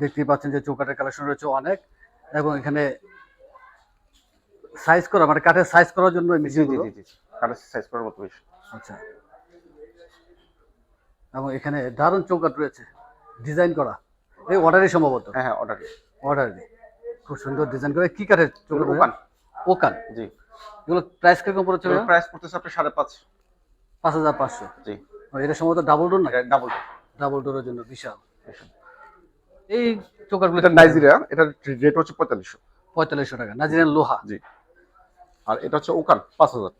দেখতেই পাচ্ছেন যে চৌকাটের কালেকশন রয়েছে অনেক এবং এখানে সাইজ করা মানে কাঠের সাইজ করার জন্য এই জি জি সাইজ করার মতো বেশ আচ্ছা। এবং এখানে দারুণ চৌকাট রয়েছে ডিজাইন করা। এই অর্ডারই সম্ভবত। হ্যাঁ হ্যাঁ অর্ডার অর্ডারই খুব সুন্দর ডিজাইন করে। কি কাঠের চৌকাট ওকান। ওকান। জি। এগুলো প্রাইস কীরকম পড়েছে প্রাইস পড়তেছে আপনার সাড়ে পাঁচ। পাঁচ হাজার পাঁচশো। জি। এটা সম্ভবত ডাবল ডোর না ডাবল ডাবল ডোরের জন্য বিশাল। এই চৌকাটগুলো এটা নাইজেরিয়া এটা রেট হচ্ছে পঁয়তাল্লিশশো। পঁয়তাল্লিশশো টাকা নাজিরের লোহা। জি। আর এটা হচ্ছে ওকান পাঁচ হাজার।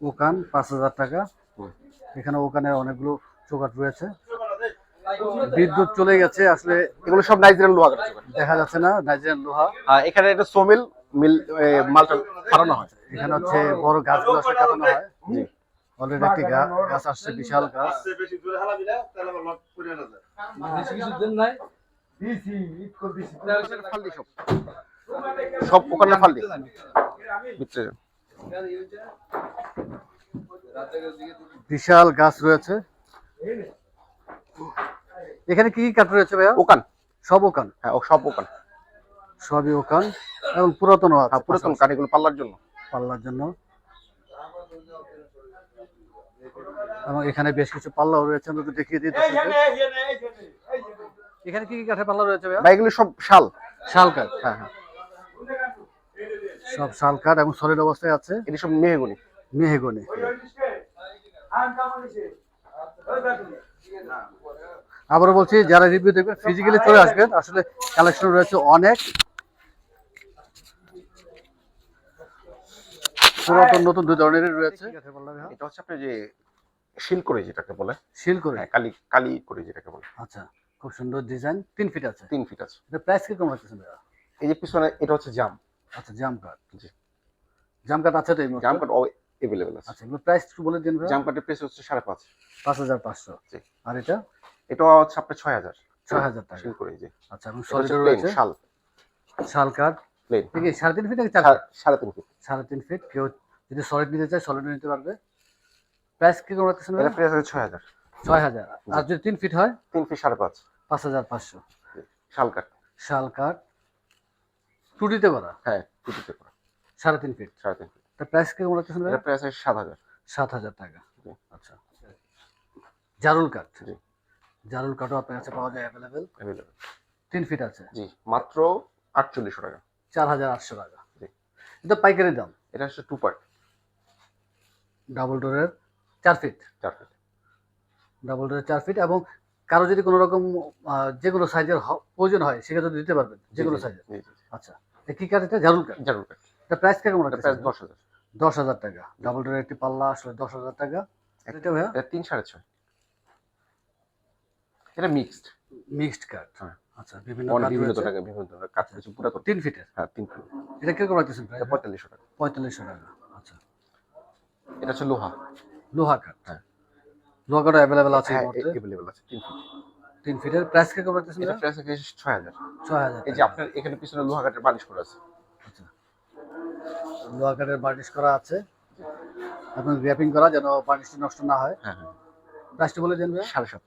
ওকান পাঁচ হাজার টাকা। এখানে ওখানে অনেকগুলো চৌকাট রয়েছে। বিদ্যুৎ চলে গেছে আসলে এগুলো সব নাইজেরিয়ান লোহা দেখা যাচ্ছে না নাইজেরিয়ান লোহা। আর এখানে এটা সোমিল মিল মালটা ফাটানো হয়। এখানে হচ্ছে বড় গাছগুলো আসলে কাটানো হয়। জি। অলরেডি একটি গাছ আসছে বিশাল গাছ। ফালদি সব সব ওখানে ফালদি ভিতরে বিশাল গাছ রয়েছে এখানে কি কি কাঠ রয়েছে ভাইয়া ওকান সব ওকান হ্যাঁ ও সব ওকান সবই ওকান এবং পুরাতন হ্যাঁ পুরাতন কাঠ এগুলো পাল্লার জন্য পাল্লার জন্য এবং এখানে বেশ কিছু পাল্লাও রয়েছে আমরা একটু দেখিয়ে দিই। এখানে কি কি কাঠের পাল্লা রয়েছে ভাইয়া? বা এগুলো সব শাল। শাল কাঠ হ্যাঁ হ্যাঁ। সব শাল কাঠ এবং সলিড অবস্থায় আছে। এটি সব মেহগুনি। মেহেগনি। আবারও বলছি যারা রিভিউ দেখবেন ফিজিক্যালি চলে আসবেন। আসলে কালেকশন রয়েছে অনেক। পুরাতন নতুন দুই ধরনেরই রয়েছে। এটা হচ্ছে আপনি যে শিল করে যেটাকে বলে। শিল করে। হ্যাঁ কালি কালি করে যেটাকে বলে। আচ্ছা। খুব সুন্দর ডিজাইন তিন ফিট আছে। তিন ফিট আছে। এটা প্রাইস কীরকম রাখতেছেন ভাইয়া? এই যে পিছনে এটা হচ্ছে জাম আচ্ছা জাম কাঠ জি। জাম কাঠ আছে তো এই? জাম কাট অ্যাভেলেবেল আছে। আচ্ছা এগুলো প্রাইস একটু বলে দিন জাম কাটের প্রাইস হচ্ছে সাড়ে পাঁচ। পাঁচ হাজার পাঁচশো। জি। আর এটা? এটা হচ্ছে আপনার ছয় হাজার। ছয় হাজার টাকা। করে এই যে আচ্ছা এবং এটা সলিড রয়েছে। শাল। শাল কাঠ প্লেন ঠিক আছে সাড়ে তিন ফিট নাকি সাড়ে তিন ফিট সাড়ে তিন ফিট কেউ যদি সলিড নিতে চায় সলিড নিতে পারবে। প্রাইস কি রকম রাখতেছেন এটা প্রাইস আছে ছয় হাজার। ছয় হাজার। আর যদি তিন ফিট হয়? তিন ফিট সাড়ে পাঁচ। পাঁচ হাজার পাঁচশো। শাল কাঠ শাল কাঠ টুটিতে করা? হ্যাঁ টুটিতে করা। সাড়ে তিন ফিট। সাড়ে তিন ফিট। তার প্রাইস কি রকম রাখতেছেন এটা প্রাইস আছে সাত হাজার। সাত হাজার টাকা। আচ্ছা। জারুল কাঠ। জি। জারুল কাঠও আপনার কাছে পাওয়া যায় অ্যাভেলেবেল অ্যাভেলেবেল তিন ফিট আছে। জি মাত্র আটচল্লিশশো টাকা। চার হাজার আটশো টাকা। জি। এটা পাইকারি দাম? এটা হচ্ছে টু পার্ট ডাবল ডোরের চার ফিট। চার ফিট। ডাবল ডোরের চার ফিট এবং কারও যদি কোনো রকম যে কোনো সাইজের প্রয়োজন হয় সেক্ষেত্রে দিতে পারবেন যে কোনো সাইজের আচ্ছা কি কাঠ এটা? জারুল কাঠ জারুল কাঠ এটা প্রাইস কেমন এটা প্রাইস দশ হাজার। দশ হাজার টাকা। ডাবল ডোরের একটি পাল্লা আসলে দশ হাজার টাকা। এটা ভাইয়া? এটা তিন সাড়ে ছয়। এটা মিক্সড মিক্সড কাঠ হ্যাঁ। আচ্ছা বিভিন্ন বিভিন্ন। ধরনের বিভিন্ন কাঠ রয়েছে পুরাতন। তিন ফিটের হ্যাঁ তিন ফিট এটা কীরকম রাখতেছেন এটা পঁয়তাল্লিশশো টাকা। পঁয়তাল্লিশশো টাকা আচ্ছা। এটা হচ্ছে লোহা। লোহা কাঠ হ্যাঁ। কাঠ আছে হ্যাঁ আছে তিন ফিট তিন ফিটের প্রাইস রাখতেছেন এটা প্রাইস আছে ছয় হাজার। ছয় হাজার এই যে আপনার এখানে পিছনে লোহা বালিশ করা আছে। আচ্ছা। লোহা বার্নিশ করা আছে। এবং র্যাপিং করা যেন নষ্ট না হয়। হ্যাঁ হ্যাঁ। প্রাইসটি বলে দেন ভাইয়া সাড়ে সাত।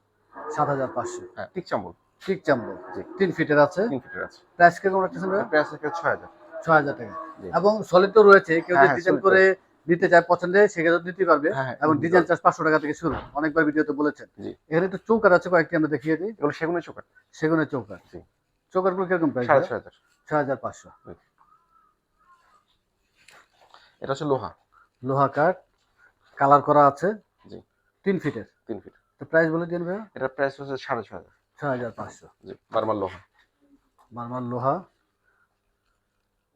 সাত হাজার পাঁচশো। হ্যাঁ ঠিক চাম্বল। ঠিক চামড়ো জি। তিন ফিটের আছে। তিন ফিটের আছে। প্রাইস কীরকম রাখতেছেন ভাইয়া প্রাইস আছে ছয় হাজার। ছয় হাজার টাকা। এবং সলিড তো রয়েছে কেউ হ্যাঁ, যদি হ্যাঁ, ডিজাইন করে নিতে চায় পছন্দের সেক্ষেত্রে নিতে পারবে। হ্যাঁ হ্যাঁ এবং ডিজাইন চার্জ পাঁচশো টাকা থেকে শুরু। অনেকবার ভিডিওতে বলেছেন। এখানে তো চৌকার আছে কয়েকটি আমরা দেখিয়ে দিই। এগুলো সেগুনের চৌকার। সেগুনের চৌকার। চৌকারগুলো কীরকম প্রাইস সাড়ে ছয় হাজার। ছয় হাজার পাঁচশো। এটা হচ্ছে লোহা। লোহা কাঠ কালার করা আছে। জি। তিন ফিটের। তিন ফিট। তো প্রাইস বলে দিন ভাইয়া। এটার প্রাইস হচ্ছে সাড়ে ছয় হাজার। ছয় হাজার পাঁচশো। জি বারবার লোহা। মারমার লোহা।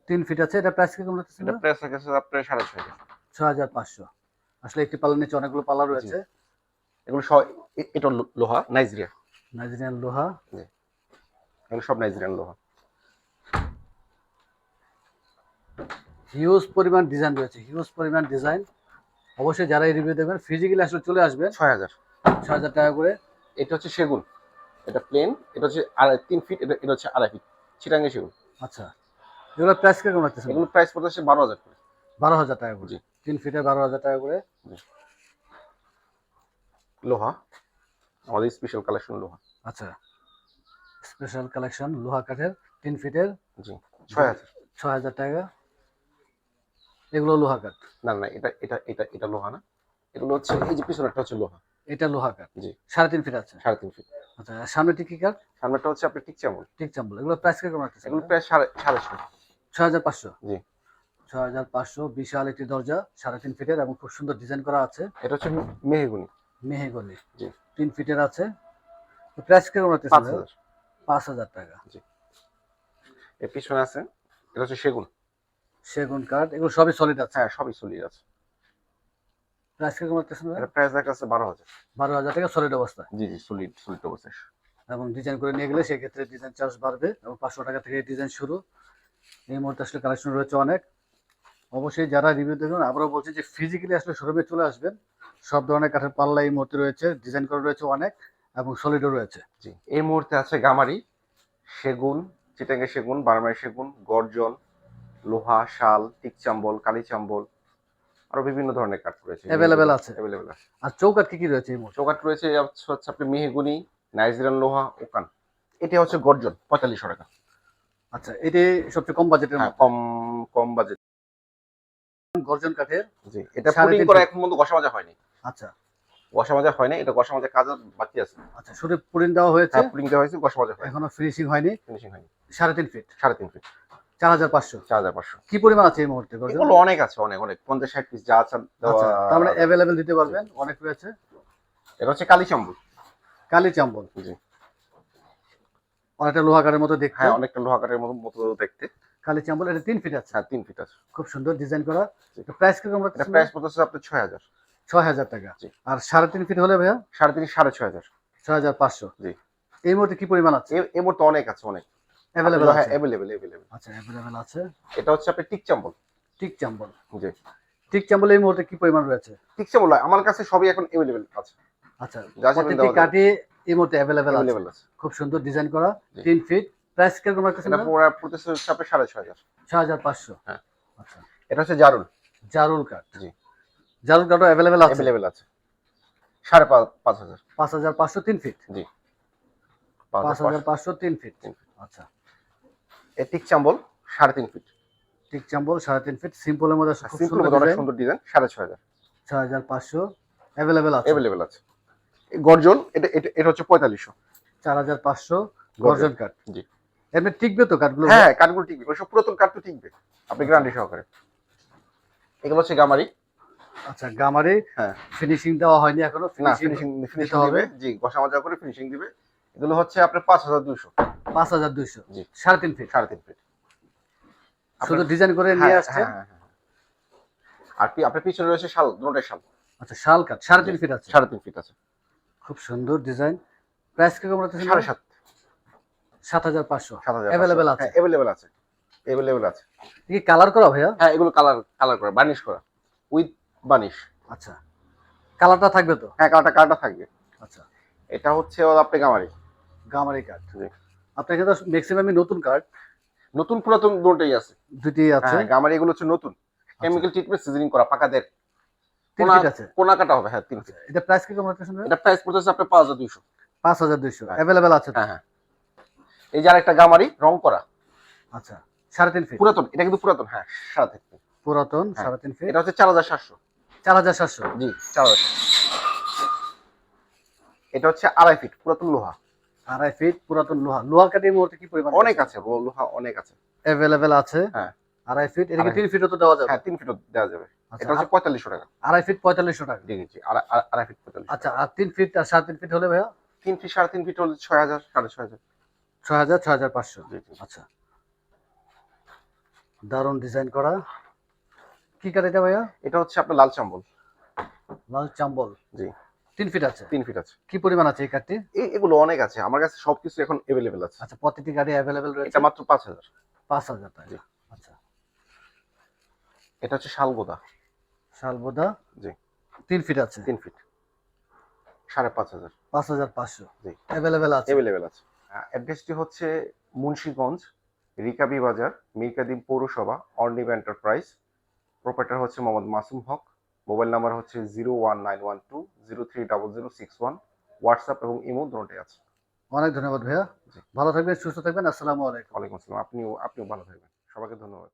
তিন ফিট আছে এটা প্রাইস কীরকম রাখতেছিল এটা প্রাইস আছে আপনার সাড়ে ছয় হাজার। ছয় হাজার পাঁচশো। আসলে একটি পাল্লার নিচে অনেকগুলো পাল্লা রয়েছে। এগুলো সব এটা লোহা? নাইজেরিয়া? নাইজেরিয়ান লোহা। এগুলো সব নাইজেরিয়ান লোহা। হিউজ পরিমাণ ডিজাইন রয়েছে। হিউজ পরিমাণ ডিজাইন। অবশ্যই যারা এই রিভিউ দেখবেন ফিজিক্যালি আসলে চলে আসবেন ছয় হাজার। ছয় হাজার টাকা করে। এটা হচ্ছে সেগুন। এটা প্লেন এটা হচ্ছে আড়াই তিন ফিট এটা এটা হচ্ছে আড়াই ফিট চিটাঙ্গে সেগুন। আচ্ছা। এগুলো প্রাইস কীরকম রাখতেছেন? এগুলো প্রাইস পড়তেছে বারো হাজার করে। বারো হাজার টাকা করে। তিন ফিটে বারো হাজার টাকা করে। লোহা আমাদের স্পেশাল কালেকশন লোহা। আচ্ছা স্পেশাল কালেকশন লোহা কাঠের তিন ফিটের জি ছয় হাজার। ছয় হাজার টাকা। এগুলো লোহা কাঠ? না না এটা এটা এটা এটা লোহা না। এগুলো হচ্ছে এই যে পিছনেরটা হচ্ছে লোহা। এটা লোহা কাঠ? জি। সাড়ে তিন ফিট আছে? সাড়ে তিন ফিট আচ্ছা সামনে টিকি কাঠ? সামনেটা হচ্ছে আপনার টিক চামল ঠিক চাম্বল এগুলো প্রাইস কীরকম রাখতেছে এগুলো প্রায় সাড়ে সাড়ে ছয়। ছয় হাজার পাঁচশো? জি। ছয় হাজার পাঁচশো বিশাল একটি দরজা সাড়ে তিন ফিটের এবং খুব সুন্দর ডিজাইন করা আছে। এটা হচ্ছে মেহেগুনি। মেহেগলি তিন ফিটের আছে। প্রাইস কীরকম রাখতেছে পাঁচ হাজার। টাকা। এর পিছনে আছে এটা হচ্ছে সেগুন। সেগুন কাঠ এগুলো সবই সলিড আছে? হ্যাঁ সবই সলিড আছে। প্রাইস এটা প্রাইস আছে বারো হাজার। বারো হাজার টাকা সলিড অবস্থা জি জি সলিড সলিড অবস্থায়। এবং ডিজাইন করে নিয়ে গেলে সেক্ষেত্রে ডিজাইন চার্জ বাড়বে এবং পাঁচশো টাকা থেকে ডিজাইন শুরু। এই মুহূর্তে আসলে কালেকশন রয়েছে অনেক। অবশ্যই যারা রিভিউ দেখবেন আবারও বলছি যে ফিজিক্যালি আসলে শোরুমে চলে আসবেন। সব ধরনের কাঠের পাল্লা এই মুহূর্তে রয়েছে ডিজাইন করা রয়েছে অনেক এবং সলিডও রয়েছে। জি এই মুহূর্তে আছে গামারি সেগুন চিটাঙ্গে সেগুন বারমারি সেগুন গর্জন লোহা শাল টিক চাম্বল কালি চাম্বল আরও বিভিন্ন ধরনের কাঠ রয়েছে। অ্যাভেলেবেল আছে। অ্যাভেলেবেল আছে। আর চৌকাঠ কি কি রয়েছে এই মুহূর্তে? চৌকাঠ রয়েছে হচ্ছে আপনি মেহেগুনি নাইজেরিয়ান লোহা ওকান। এটা হচ্ছে গর্জন পঁয়তাল্লিশশো টাকা। আচ্ছা এটি সবচেয়ে কম বাজেটের হ্যাঁ কম কম বাজেট গর্জন কাঠের জি এটা সাড়ে করা এখন পর্যন্ত ঘষা মাজা হয়নি। আচ্ছা। ঘষা মাজা হয় না এটা ঘষা মাজা কাজ বাকি আছে। আচ্ছা দেওয়া হয়েছে? হ্যাঁ দেওয়া হয়েছে ঘষা মাজা এখনও ফিনিশিং হয়নি? ফিনিশিং হয়নি। সাড়ে তিন ফিট সাড়ে তিন ফিট চার হাজার পাঁচশো? চার হাজার পাঁচশো। কি পরিমাণ আছে এই মুহূর্তে এগুলো অনেক আছে অনেক অনেক। পঞ্চাশ ষাট পিস যা আছে দেওয়া আচ্ছা তার মানে অ্যাভেলেবেল দিতে পারবেন? অনেক রয়েছে এটা হচ্ছে কালি চাম্বুল। কালি চাম্বল। জি। অনেকটা মতো দেখতে। হ্যাঁ অনেকটা লোহা কাঠের মতো মতো দেখতে। কালি চাম্বল এটা তিন ফিট আছে। হ্যাঁ তিন ফিট আছে। খুব সুন্দর ডিজাইন করা। প্রাইস কীরকম এটা প্রাইস পড়তেছে আপনার ছয় হাজার। ছয় হাজার টাকা। আর সাড়ে তিন ফিট হলে ভাইয়া? সাড়ে তিন সাড়ে ছয় হাজার। ছয় হাজার পাঁচশো। জি। এই মুহূর্তে কি পরিমাণ আছে? এ- এ মুহূর্তে অনেক আছে অনেক। অ্যাভেলেবেল হ্যাঁ অ্যাভেলেবেল অ্যাভেলেবেল আচ্ছা অ্যাভেলেবেল আছে। এটা হচ্ছে আপনার টিক চাম্বল। টিক চাম্বল। জি। টিক চাম্বল এই মুহূর্তে কি পরিমাণ রয়েছে? টিক চাম্বল আমার কাছে সবই এখন অ্যাভেলেবেল আছে। আচ্ছা যা যাবে। কাঠি এই মুহূর্তে অ্যাভেলেবেল আছে। খুব সুন্দর ডিজাইন করা। তিন ফিট প্রাইস কীরকম রাখতেছেন এটা পুরো আপনার সাড়ে ছয় হাজার। ছয় হাজার পাঁচশো। হ্যাঁ। আচ্ছা। এটা হচ্ছে জারুল। জারুল কাঠ। জি। জারুল কাঠও অ্যাভেলেবেল আছে? অ্যাভেলেবেল আছে। সাড়ে পাঁচ হাজার। পাঁচ হাজার পাঁচশো তিন ফিট জি। পাঁচ হাজার পাঁচশো তিন ফিট আচ্ছা। এ টিক চাম্বল সাড়ে তিন ফিট টিক চাম্বল সাড়ে তিন ফিট সিম্পলের মধ্যে সুন্দর অনেক সুন্দর ডিজাইন সাড়ে ছয় হাজার। ছয় হাজার পাঁচশো অ্যাভেলেবেল আছে। অ্যাভেলেবেল আছে। গর্জন এটা এটা এটা হচ্ছে পঁয়তাল্লিশশো। চার হাজার পাঁচশো গর্জন কাঠ। জি। এমনি টিকবে তো কাঠগুলো? হ্যাঁ কাঠগুলো টিকবে। ওই সব পুরাতন কাঠ তো টিকবে। আপনি গ্যারান্টি সহকারে। এগুলো হচ্ছে গামারি। আচ্ছা গামারে হ্যাঁ। ফিনিশিং দেওয়া হয়নি এখনও। ফিনিশিং ফিনিশিং হবে? জি ঘষা মাজা করে ফিনিশিং দিবে। এগুলো হচ্ছে আপনার পাঁচ হাজার দুশো পাঁচ হাজার দুইশো। জি। সাড়ে তিন ফিট সাড়ে তিন ফিট শুধু ডিজাইন করে নিয়ে হ্যাঁ, আসছে হ্যাঁ, হ্যাঁ। আর পি- আপনার পিছনে রয়েছে শাল দুটোটাই শাল। আচ্ছা শাল কাঠ। সাড়ে তিন ফিট আছে। সাড়ে তিন ফিট আছে। খুব সুন্দর ডিজাইন প্রাইস কীরকম সাড়ে সাত। সাত হাজার পাঁচশো। আছে? অ্যাভেলেবেল আছে। অ্যাভেলেবেল আছে। কি কালার করা ভাইয়া? হ্যাঁ এগুলো কালার কালার করা বার্নিশ করা। উইথ বার্নিশ আচ্ছা। কালারটা থাকবে তো? হ্যাঁ কালারটা কালারটা থাকবে। আচ্ছা। এটা হচ্ছে আপনি গামারি। গামারি কাঠ আপনার কিন্তু ম্যাক্সিমামই নতুন কাঠ নতুন পুরাতন দুটোই আছে। দুটি আছে? হ্যাঁ গামারি এগুলো হচ্ছে নতুন। কেমিক্যাল ট্রিটমেন্ট সিজনিং করা পাকাদের কোনা কাটা হবে হ্যাঁ তিন ফিট এটা প্রাইস কীরকম রাখতেছেন এটা প্রাইস পড়তেছে আপনার পাঁচ হাজার দুইশো। পাঁচ হাজার দুইশো। হ্যাঁ। অ্যাভেলেবেল আছে? হ্যাঁ হ্যাঁ। এই যে আরেকটা গামারি রং করা। আচ্ছা সাড়ে তিন ফিট পুরাতন এটা কিন্তু পুরাতন হ্যাঁ সাড়ে তিন। পুরাতন। সাড়ে তিন ফিট এটা হচ্ছে চার হাজার সাতশো। চার হাজার সাতশো? জি চার হাজার এটা হচ্ছে আড়াই ফিট পুরাতন লোহা। আড়াই ফিট পুরাতন লোহা। লোহা এই মুহূর্তে কি পরিমাণ অনেক আছে? লোহা অনেক আছে। অ্যাভেলেবেল আছে? হ্যাঁ। আড়াই ফিট আড়াই তিন ফিটও তো দেওয়া যাবে? হ্যাঁ তিন ফিটও দেওয়া যাবে। আচ্ছা, এটা হচ্ছে পঁয়তাল্লিশশো টাকা। আড়াই ফিট পঁয়তাল্লিশশো টাকা। জি জি আড়াই ফিট পঁয়তাল্লিশ আচ্ছা আর তিন ফিট আর সাড়ে তিন ফিট হলে ভাইয়া? তিন ফিট সাড়ে তিন ফিট হলে ছয় হাজার সাড়ে ছয় হাজার। ছয় হাজার ছয় হাজার পাঁচশো। আচ্ছা। দারুণ ডিজাইন করা। কি কাঠ এটা ভাইয়া? এটা হচ্ছে আপনার লাল চাম্বল। লাল চাম্বল। জি। তিন ফিট আছে? তিন ফিট আছে। কি পরিমাণ আছে এই কাঠটি? এগুলো অনেক আছে। আমার কাছে সবকিছু এখন অ্যাভেলেবেল আছে। আচ্ছা প্রতিটি গাড়ি অ্যাভেলেবেল রয়েছে? এটা মাত্র পাঁচ হাজার। পাঁচ হাজার টাকা। আচ্ছা। এটা হচ্ছে শালগোদা। শালবোদা জি। তিন ফিট আছে? তিন ফিট। সাড়ে পাঁচ হাজার। পাঁচ হাজার পাঁচশো। জি। অ্যাভেলেবেল আছে? অ্যাভেলেবেল আছে। অ্যাড্রেসটি হচ্ছে মুন্সীগঞ্জ রিকাবি বাজার মিরকাদিম পৌরসভা অর্নিব এন্টারপ্রাইজ। প্রোপাইটার হচ্ছে মোহাম্মদ মাসুম হক। মোবাইল নাম্বার হচ্ছে zero one nine one two zero three double zero six one. WhatsApp এবং ইমো দুটোই আছে। অনেক ধন্যবাদ ভাইয়া। ভালো থাকবেন সুস্থ থাকবেন। আসসালামু আলাইকুম। ওয়ালাইকুম আসসালাম। আপনিও আপনিও ভালো থাকবেন। সবাইকে ধন্যবাদ।